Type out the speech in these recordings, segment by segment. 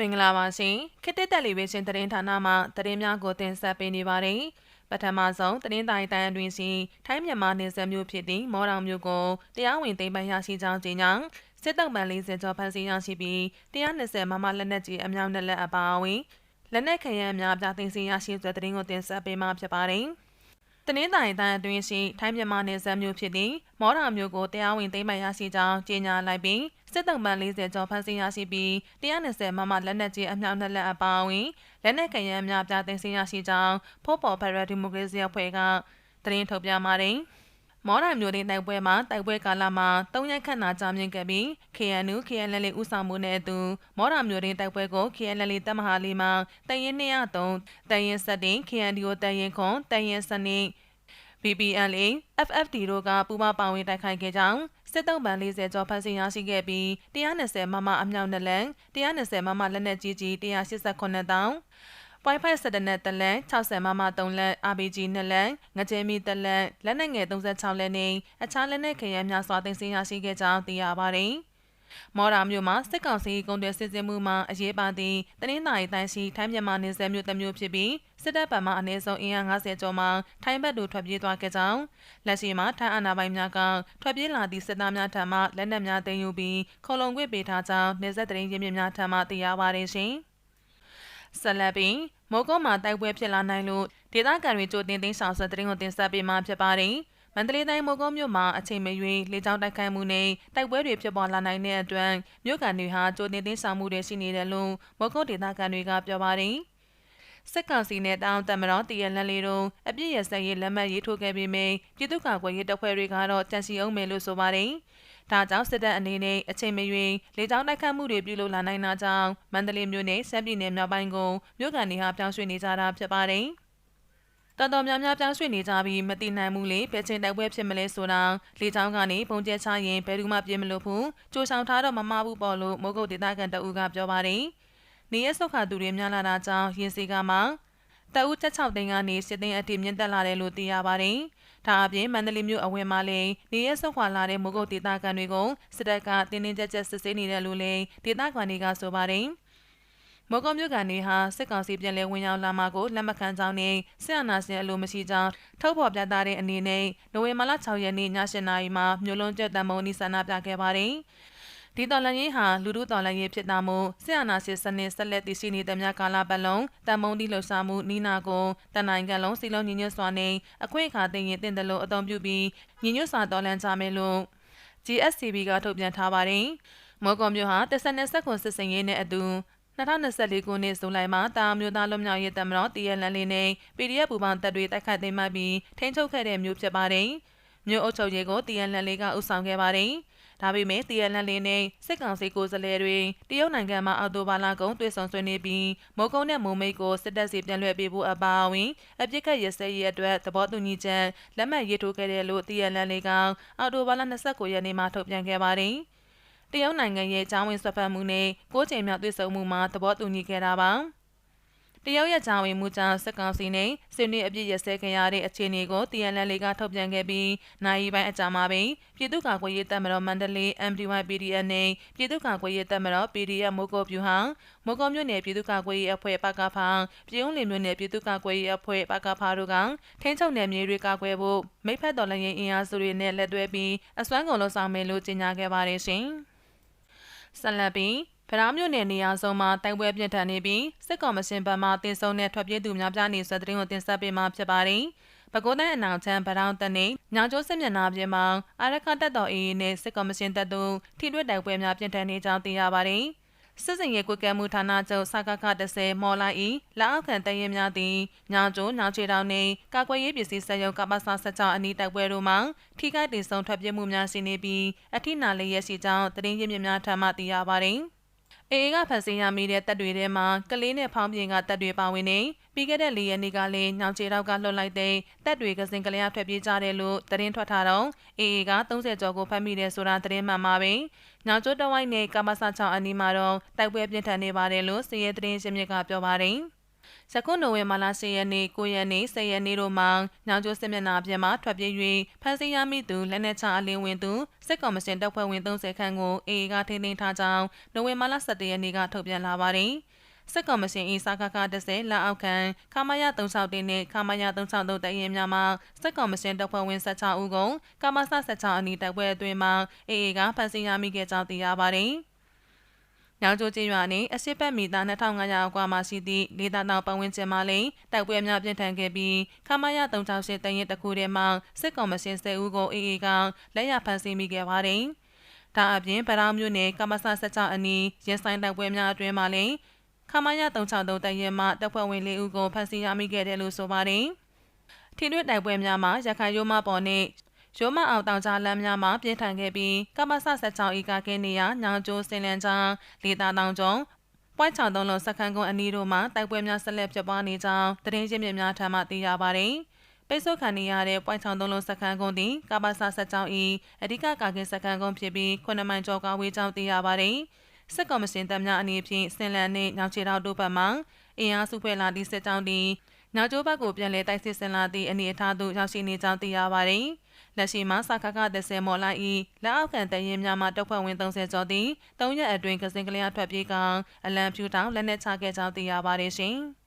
မင်္ဂလာပါရှင်ခေတ်တက်တက်လီဗေးရှင်းသတင်းဌာနမှသတင်းများကိုတင်ဆက်ပေးနေပါတယ်ပထမဆုံးသတင်းတိုင်းတန်းအတွင်းရှိထိုင်းမြန်မာနယ်စပ်မြို့ဖြစ်သည့်မော်တောင်မြို့ကိုတရားဝင်သိမ်းပိုက်ရရှိကြောင်းကြေညာစစ်တပ်မှန်40ကျော်ဖမ်းဆီးရရှိပြီး120မမလက်နက်ကြီးအမြောက်နဲ့လက်အပါအဝင်လက်နက်ခရမ်းများပြသိမ်းဆည်းရရှိတဲ့သတင်းကိုတင်ဆက်ပေးမှာဖြစ်ပါတယ်။ တနင်္သာရီတိုင်းအတွင်းရှိထိုင်းမြန်မာနယ်စပ်မြို့ဖြစ်သည့်မော်ရာမြို့ကိုတရားဝင်သိမ်းပိုက်ရရှိကြောင်းကြေညာလိုက်ပြီးစစ်တုံးပန်း40ကျော်ဖမ်းဆီးရရှိပြီး120မမလက်နက်ကြီးအမြောက်နှစ်လက်အပါအဝင်လက်နက်ကရမ်းများပြသိမ်းဆည်းရရှိကြောင်းဖော့ပေါ်ဖက်ဒရယ်ဒီမိုကရေစီအဖွဲ့ကသတင်းထုတ်ပြန်ပါတယ်။ မော်ရမျိုးတင်တိုက်ပွဲမှာတိုက်ပွဲကာလမှာ၃ရက်ခန့်သာကြာမြင့်ခဲ့ပြီး KNU KNL ဦးဆောင်မှုနဲ့အတူမော်ရမျိုးတင်တိုက်ပွဲကို KNL တပ်မဟာလေးမှာတရင်203တရင်7 KNDO တရင်ခွန်တရင်စနစ် BBLA FFD တို့ကပူးပေါင်းပါဝင်တိုက်ခိုက်ခဲ့ကြောင်းစစ်တုံးပန်40ကျော်ဖမ်းဆီးရရှိခဲ့ပြီး120မမအမြောက်နှစ်လက်120မမလက်နက်ကြီးကြီး189တောင်း Wi-Fi 17နဲ့တလန်60မမ3လက် RPG 2လက်ငကြဲမီတလက်လက်နက်ငယ်36လက်နဲ့အခြားလက်နက်ခရမ်းများစွာတင်စီရရှိခဲ့ကြောင်းသိရပါတယ်။မော်ရာမြို့မှာစစ်ကောင်စီကုန်တယ်စစ်စင်မှုမှာအရေးပါသည့်တနင်္သာရီတိုင်းရှိထိုင်းမြန်မာနယ်စပ်မြို့တစ်မြို့ဖြစ်ပြီးစစ်တပ်ဗမာအနည်းဆုံးအင်အား90ကျော်မှထိုင်းဘက်သို့ထွက်ပြေးသွားခဲ့ကြောင်းလက်ရှိမှာထိုင်းအာဏာပိုင်များကထွက်ပြေးလာသည့်စစ်သားများထံမှလက်နက်များတင်ယူပြီးခုံလုံခွင့်ပေးထားကြောင်းနေဆက်တရင်ရင်းမြစ်များထံမှသိရပါတယ်ရှင်။ ဆက်လက်ပြီးမိုးကုတ်မှာတိုက်ပွဲဖြစ်လာနိုင်လို့ဒေသခံတွေကြိုတင်သိမ်းဆောင်ဆွဲသတင်းကိုတင်ဆက်ပေးမှာဖြစ်ပါတယ်။မန္တလေးတိုင်းမိုးကုတ်မြို့မှာအချိန်မရွေးလေကြောင်းတိုက်ခိုက်မှုနဲ့တိုက်ပွဲတွေဖြစ်ပေါ်လာနိုင်တဲ့အတွက်မြို့ကန်တွေဟာကြိုတင်သိမ်းဆောင်မှုတွေရှိနေတယ်လို့မိုးကုတ်ဒေသခံတွေကပြောပါတယ်။စစ်ကောင်စီနဲ့တောင်တမတော်တရလန်လေးတို့အပြည့်ရစက်ရေးလက်မှတ်ရေးထိုးခဲ့ပြီးမြပြည်သူ့ကာကွယ်ရေးတပ်ဖွဲ့တွေကတော့တန်စီအောင်မယ်လို့ဆိုပါတယ်။ ဒါကြောင့်စစ်တပ်အနေနဲ့အချိန်မရွေးလေကြောင်းတိုက်ခတ်မှုတွေပြုလုပ်လာနိုင်တာကြောင့်မန္တလေးမြို့နယ်စမ်းပြည်နယ်မြောက်ပိုင်းကိုမြို့ကန်တွေဟာပြောင်းရွှေ့နေကြတာဖြစ်ပါတယ်။တော်တော်များများပြောင်းရွှေ့နေကြပြီးမတည်နိုင်မှုလေဘယ်ချိန်တိုက်ပွဲဖြစ်မလဲဆိုတာလေကြောင်းကနေပုံကျဲချရင်ဘယ်သူမှပြေးမလို့ဘူးကြိုဆောင်ထားတော့မမဘူးပေါ့လို့မိုးကုတ်ဒေသခံတအူးကပြောပါတယ်။နေရဆုတ်ခါသူတွေများလာတာကြောင့်ရင်စီကမှတအူးချက်6သိန်းကနေစစ်သိန်းအထိမြင့်တက်လာတယ်လို့သိရပါတယ်။ ဒါအပြင်မန္တလေးမြို့အဝင်မှာလည်းနေရဆုတ်ခွာလာတဲ့မိုးကုတ်ဒေသခံတွေကိုစစ်တပ်ကတင်းတင်းကြပ်ကြပ်စစ်ဆေးနေတယ်လို့လည်းဒေသခံတွေကဆိုပါတယ်မော်ကောမြို့ကန်တွေဟာစစ်ကောင်စီပြန်လည်ဝင်ရောက်လာမှာကိုလက်မခံကြောင်းနဲ့စစ်အာဏာရှင်အလိုမရှိကြောင်းထုတ်ဖော်ပြသတဲ့အနေနဲ့နိုဝင်ဘာလ6ရက်နေ့ည7:00နာရီမှာမြို့လုံးကျက်တံမုံနီဆန္ဒပြခဲ့ပါတယ်။ ဒီတော်လှန်ရေးဟာလူထုတော်လှန်ရေးဖြစ်တာမို့ဆရာနာစစ်စနစ်ဆက်လက်တည်ရှိနေတဲ့များကာလပတ်လုံးတန်မုံတီလှုပ်ရှားမှုနီနာကိုတန်နိုင်ငံလုံးစီလုံးညီညွတ်စွာနဲ့အခွင့်အခါသိရင်တင်တယ်လို့အသုံးပြုပြီးညီညွတ်စွာတော်လှန်ကြမယ်လို့ GSCB ကထုတ်ပြန်ထားပါတယ်။မော်ကွန်မြို့ဟာတဆက်နဲ့ဆက်ခွန်စစ်စင်ရေးနဲ့အတူ2024ခုနှစ်ဇူလိုင်မှာတာမျိုးသားလွတ်မြောက်ရေးတမတော်တရလန်လေးနဲ့ PDF ပူပေါင်းတပ်တွေတိုက်ခိုက်သိမ်းမှပြီးထိန်းချုပ်ခဲ့တဲ့မြို့ဖြစ်ပါတယ်။မြို့အုပ်ချုပ်ရေးကိုတရလန်လေးကဥဆောင်ခဲ့ပါတယ်။ ဒါပေမဲ့တရလန်လင်းနဲ့စစ်ကောင်စီကိုယ်စားလှယ်တွေတရုတ်နိုင်ငံမှာအော်တိုဘာလကုန်တွေ့ဆုံဆွေးနွေးပြီးမိုးကုန်းနဲ့မုံမိတ်ကိုစစ်တပ်စီပြန်လွှဲပေးဖို့အပါအဝင်အပြစ်ခတ်ရစဲရေးအတွက်သဘောတူညီချက်လက်မှတ်ရေးထိုးခဲ့တယ်လို့တရလန်လေးကအော်တိုဘာလ29ရက်နေ့မှာထုတ်ပြန်ခဲ့ပါတယ်။တရုတ်နိုင်ငံရဲ့ချောင်းဝင်ဆွတ်ဖက်မှုနဲ့ကိုးချိန်မြောက်တွေ့ဆုံမှုမှာသဘောတူညီခဲ့တာပါ။ တရုတ်ရဲ့ဂျာဝင်မှုကြောင့်စက်ကောင်စီနဲ့ဆွေးနွေးအပြစ်ရစဲခင်ရတဲ့အခြေအနေကို TNL ကထုတ်ပြန်ခဲ့ပြီးနိုင်ပိုင်းအကြာမှာပင်ပြည်သူ့ကာကွယ်ရေးတပ်မတော်မန္တလေး MDY PDF နဲ့ပြည်သူ့ကာကွယ်ရေးတပ်မတော် PDF မိုးကုတ်ပြူဟောင်းမိုးကုတ်မြို့နယ်ပြည်သူ့ကာကွယ်ရေးအဖွဲ့ပကဖာပြည်ုံလင်မြို့နယ်ပြည်သူ့ကာကွယ်ရေးအဖွဲ့ပကဖာတို့ကထိန်းချုပ်နယ်မြေတွေကာကွယ်ဖို့မိဖက်တော်လှန်ရေးအင်အားစုတွေနဲ့လက်တွဲပြီးအစွမ်းကုန်လုံးဆောင်မယ်လို့ကြေညာခဲ့ပါတယ်ရှင်။ဆက်လက်ပြီး ဗရာမြို့နယ်နေရာစုံမှာတိုက်ပွဲပြင်းထန်နေပြီးစစ်ကောင်မရှင်ဘက်မှတင်ဆုံတဲ့ထွက်ပြေးသူများပြားနေဆက်တဲ့ကိုတင်ဆက်ပေးမှာဖြစ်ပါတယ်။ပဲခူးတိုင်းအနောက်ချမ်းဗရောင်းတနေညောင်ကျိုးစစ်မျက်နှာပြင်မှာအာရခတက်တော်အေးနဲ့စစ်ကောင်မရှင်တပ်တို့ထိတွေ့တိုက်ပွဲများပြင်းထန်နေကြောင်းသိရပါတယ်။စစ်စင်ရဲကွက်ကဲမှုဌာနချုပ်စကခ30မော်လိုက်ဤလက်အောက်ခံတရင်များသည်ညောင်ကျိုးညောင်ချေတောင်နှင့်ကာကွယ်ရေးပစ္စည်းစက်ရုံကပ္ပစ16အနီးတိုက်ပွဲတို့မှာထိခိုက်တင်ဆုံးထွက်ပြေးမှုများရှိနေပြီးအထိနာလေးရရှိကြောင်းတရင်ရင်းမြစ်များထံမှသိရပါတယ်။ အေအေကဖန်ဆင်းရမိတဲ့တပ်တွေထဲမှာကလေးနဲ့ဖောင်းပြင်ကတပ်တွေပါဝင်နေပြီးခဲ့တဲ့၄ရက်နေ့ကလည်းညောင်ချေတောက်ကလွတ်လိုက်တဲ့တပ်တွေကစင်ကလေးအထွက်ပြေးကြတယ်လို့သတင်းထွက်ထားတော့အေအေက30ကျော်ကိုဖမ်းမိတယ်ဆိုတာသတင်းမှန်ပါပဲ။ညောင်ကျွတ်တဝိုင်းနဲ့ကမ္ဘာစာချောင်းအနီးမှာတော့တိုက်ပွဲပြင်းထန်နေပါတယ်လို့စီးရဲသတင်းရှင်မြစ်ကပြောပါတယ်။ ယခုနိုဝင်ဘာလ10ရက်နေ့9ရက်နေ့10ရက်နေ့တို့မှာညောင်ကျိုးစစ်မျက်နှာပြင်မှထွက်ပြေး၍ဖမ်းဆီးရမိသူလက်နက်ချအလင်းဝင်သူစစ်ကောင်မရှင်တပ်ဖွဲ့ဝင်30ခန့်ကိုအေအေကထိန်းသိမ်းထားကြောင်းနိုဝင်ဘာလ17ရက်နေ့ကထုတ်ပြန်လာပါတယ်။စစ်ကောင်မရှင်၏စာခခ10လက်အောက်ခံခမာယ36တင်းနှင့်ခမာယ363တရင်များမှစစ်ကောင်မရှင်တပ်ဖွဲ့ဝင်16ဦးကိုကမ္ဘာစ16အနီးတပ်ပွဲအတွင်းမှာအေအေကဖမ်းဆီးရမိခဲ့ကြောင်းသိရပါတယ်။ ညောင်ကျိုးကျေးရွာနှင့်အစစ်ပတ်မီသား2500အကွာမှရှိသည့်ဒေသတောင်ပတ်ဝန်းကျင်မှာလည်းတိုက်ပွဲများပြင်းထန်ခဲ့ပြီးခမရ368တရင်တခုတည်းမှစစ်ကောင်မရှင်10ဦးကိုအေအေကလက်ရဖမ်းဆီးမိခဲ့ပါတယ်။ဒါအပြင်ဗရောင်းမြို့နယ်ကမ္မဆ16အနီးရင်းဆိုင်တိုက်ပွဲများအတွင်းမှာလည်းခမရ363တရင်မှတပ်ဖွဲ့ဝင်၄ဦးကိုဖမ်းဆီးရမိခဲ့တယ်လို့ဆိုပါတယ်။ထိတွေ့တိုက်ပွဲများမှာရခိုင်ရိုးမပေါ်နှင့် ရိုးမအောင်တောင်ကြားလမ်းများမှာပြင်းထန်ခဲ့ပြီးကမ္ဘာဆ16ဤကကင်းနေရညောင်ကျိုးစင်လန်ချောင်းလေတာတောင်ကျုံပွိုက်ချောင်းသုံးလုံးစခန်းကုန်းအနီးတို့မှာတိုက်ပွဲများဆက်လက်ဖြစ်ပွားနေကြောင်းသတင်းရင်းမြစ်များထံမှသိရပါတယ်။ပိတ်ဆို့ခံနေရတဲ့ပွိုက်ချောင်းသုံးလုံးစခန်းကုန်းသည်ကမ္ဘာဆ16ဤအဓိကကာကင်းစခန်းကုန်းဖြစ်ပြီး9မိုင်ကျော်ကာဝေးကြောင်းသိရပါတယ်။စစ်ကောင်မရှင်တပ်များအနေဖြင့်စင်လန်နှင့်ညောင်ချေတော်တို့ဘက်မှအင်အားစုဖွဲ့လာသည့်စစ်ကြောင်းသည် နောက်ကျိုးဘက်ကိုပြန်လည်တိုက်စစ်ဆင်လာသည့်အနေအထားသို့ရောက်ရှိနေကြောင်းသိရပါတယ်။လက်ရှိမှာစခခ30မော်လိုက်၏လက်အောက်ခံတရင်များမှတပ်ဖွဲ့ဝင်30ကျော်သည်၃ရက်အတွင်းကစင်ကလေးထွက်ပြေးကောင်အလံဖြူတောင်လက်နက်ချခဲ့ကြောင်းသိရပါတယ်ရှင်။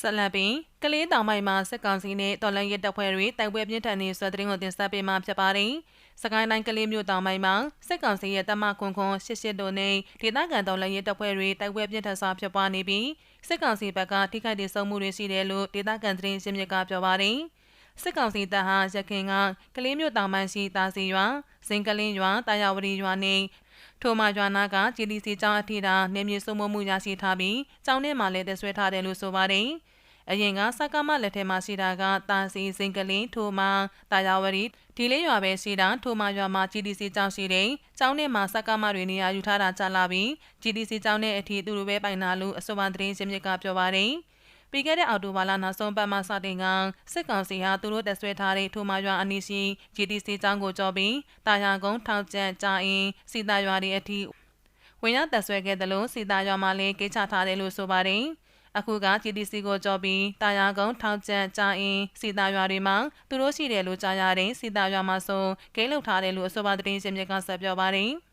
ဆက်လက်ပြီးကလေးတောင်ပိုင်းမှာစစ်ကောင်စီနဲ့တော်လန်ရဲတပ်ဖွဲ့တွေတိုက်ပွဲပြင်းထန်နေဆွဲတဲ့ကိုတင်ဆက်ပေးမှာဖြစ်ပါတယ်။စကိုင်းတိုင်းကလေးမြို့တောင်ပိုင်းမှာစစ်ကောင်စီရဲ့တမခွန်ခွန်ရှစ်ရှစ်တို့နဲ့ဒေသခံတော်လန်ရဲတပ်ဖွဲ့တွေတိုက်ပွဲပြင်းထန်စွာဖြစ်ပွားနေပြီးစစ်ကောင်စီဘက်ကထိခိုက်ဒေဆုံးမှုတွေရှိတယ်လို့ဒေသခံသတင်းရှင်းမြစ်ကပြောပါတယ်။စစ်ကောင်စီတပ်ဟာရခင်ကကလေးမြို့တောင်ပိုင်းရှိတာစီရွာစင်ကလင်းရွာတာယာဝတီရွာနှင့် ထိုမာရွာနာက GDC ကျောင်းအထိတာနေမြေစုံမှုရရှိထားပြီးကျောင်းထဲမှာလည်းတဆွဲထားတယ်လို့ဆိုပါတယ်။အရင်ကစကားမလက်ထဲမှာရှိတာကတာစီစင်ကလင်းထိုမာတာယာဝတီဒီလေးရွာပဲရှိတာထိုမာရွာမှာ GDC ကျောင်းရှိတယ်။ကျောင်းထဲမှာစကားမတွေနေရာယူထားတာကြာလာပြီး GDC ကျောင်းနဲ့အထီသူတို့ပဲပိုင်နာလို့အဆိုပါသတင်းရှင်းမြစ်ကပြောပါတယ်။ ပြီးခဲ့တဲ့အောက်တိုဘာလနောက်ဆုံးပတ်မှစတင်ကစစ်ကောင်စီဟာသူတို့တက်ဆွဲထားတဲ့ထိုမာရွာအနီးရှိ GTC ကျောင်းကိုကြော်ပြီးတာယာကုန်းထောက်ကျန့်ကြာအင်းစီတာရွာတွေအထိဝင်ရောက်တက်ဆွဲခဲ့တယ်လို့စီတာရွာမှာလည်းကိချထားတယ်လို့ဆိုပါတယ်အခုက GTC ကိုကြော်ပြီးတာယာကုန်းထောက်ကျန့်ကြာအင်းစီတာရွာတွေမှာသူတို့ရှိတယ်လို့ကြားရတဲ့စီတာရွာမှာဆိုဂိမ်းလုထားတယ်လို့အဆိုပါသတင်းရှင်မြစ်ကဆက်ပြောပါတယ်။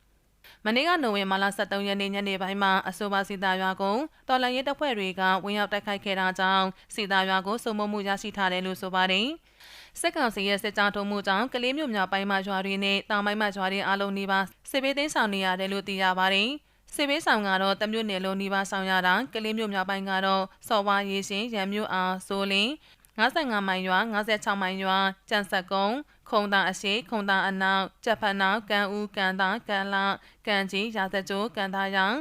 မနေ့ကနိုဝင်ဘာလ23ရက်နေ့ညနေပိုင်းမှာအဆိုပါစီတာရွာကိုတော်လန်ရဲတပ်ဖွဲ့တွေကဝင်ရောက်တိုက်ခိုက်ခဲ့တာကြောင့်စီတာရွာကိုစုံမမှုရရှိထားတယ်လို့ဆိုပါတယ်။စစ်ကောင်စီရဲ့စစ်ကြောင်းထုံးမှုကြောင့်ကလေးမျိုးများပိုင်းမှရွာတွေနဲ့တောင်ပိုင်းမှရွာတွေအလုံးနီးပါးစစ်ဘေးသိမ်းဆောင်နေရတယ်လို့သိရပါတယ်။စစ်ဘေးဆောင်ကတော့တမျိုးနယ်လုံးနီးပါးဆောင်ရတာကလေးမျိုးများပိုင်းကတော့စော်ဝါရေးရှင်ရံမျိုးအားဆိုလင်း 55မိုင်ရွာ56မိုင်ရွာကြံဆက်ကုန်းခုံတာအရှိခုံတာအနောက်ကြက်ဖက်နောက်ကံဦးကံသာကံလကံကြီးရာဇကြိုးကံသားရောင်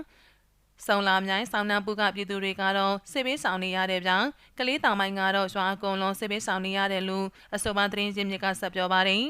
စုံလာမြိုင်ဆောင်းနှံပူကပြည်သူတွေကတော့စစ်ဘေးဆောင်နေရတဲ့ပြောင်ကလေးတောင်ပိုင်းကတော့ရွာအကုန်လုံးစစ်ဘေးဆောင်နေရတယ်လို့အဆိုပါသတင်းရင်းမြစ်ကဆက်ပြောပါတယ်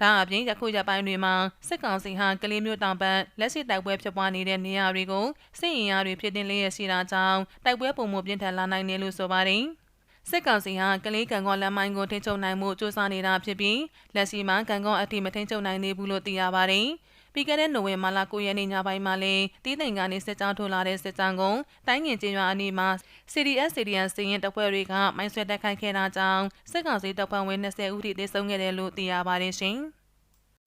ဒါအပြင်ယခုရပိုင်းတွေမှာစစ်ကောင်စီဟာကလေးမျိုးတောင်ပတ်လက်ရှိတိုက်ပွဲဖြစ်ပွားနေတဲ့နေရာတွေကိုစစ်ရင်အားတွေဖြစ်တင်လေးရရှိတာကြောင့်တိုက်ပွဲပုံမှုပြင်းထန်လာနိုင်တယ်လို့ဆိုပါတယ်။ စစ်ကောင်စီဟာကလေးကံကောလမ်းမိုင်းကိုထိချုပ်နိုင်မှုစ조사နေတာဖြစ်ပြီးလက်ရှိမှာကံကောအထိမထိချုပ်နိုင်သေးဘူးလို့သိရပါတယ်။ပြီးခဲ့တဲ့နိုဝင်ဘာလ9ရက်နေ့ညပိုင်းမှာလည်းတီးတိမ်ကနေစစ်ကြောင်းထိုးလာတဲ့စစ်ကြောင်းကိုတိုင်းငင်ကျင်းရွာအနီးမှာ CDS CDN စည်ရင်တပ်ဖွဲ့တွေကမိုင်းဆွဲတိုက်ခိုက်ခဲ့တာကြောင့်စစ်ကောင်စီတပ်ဖွဲ့ဝင်20ဦးထိသေဆုံးခဲ့တယ်လို့သိရပါတယ်ရှင်။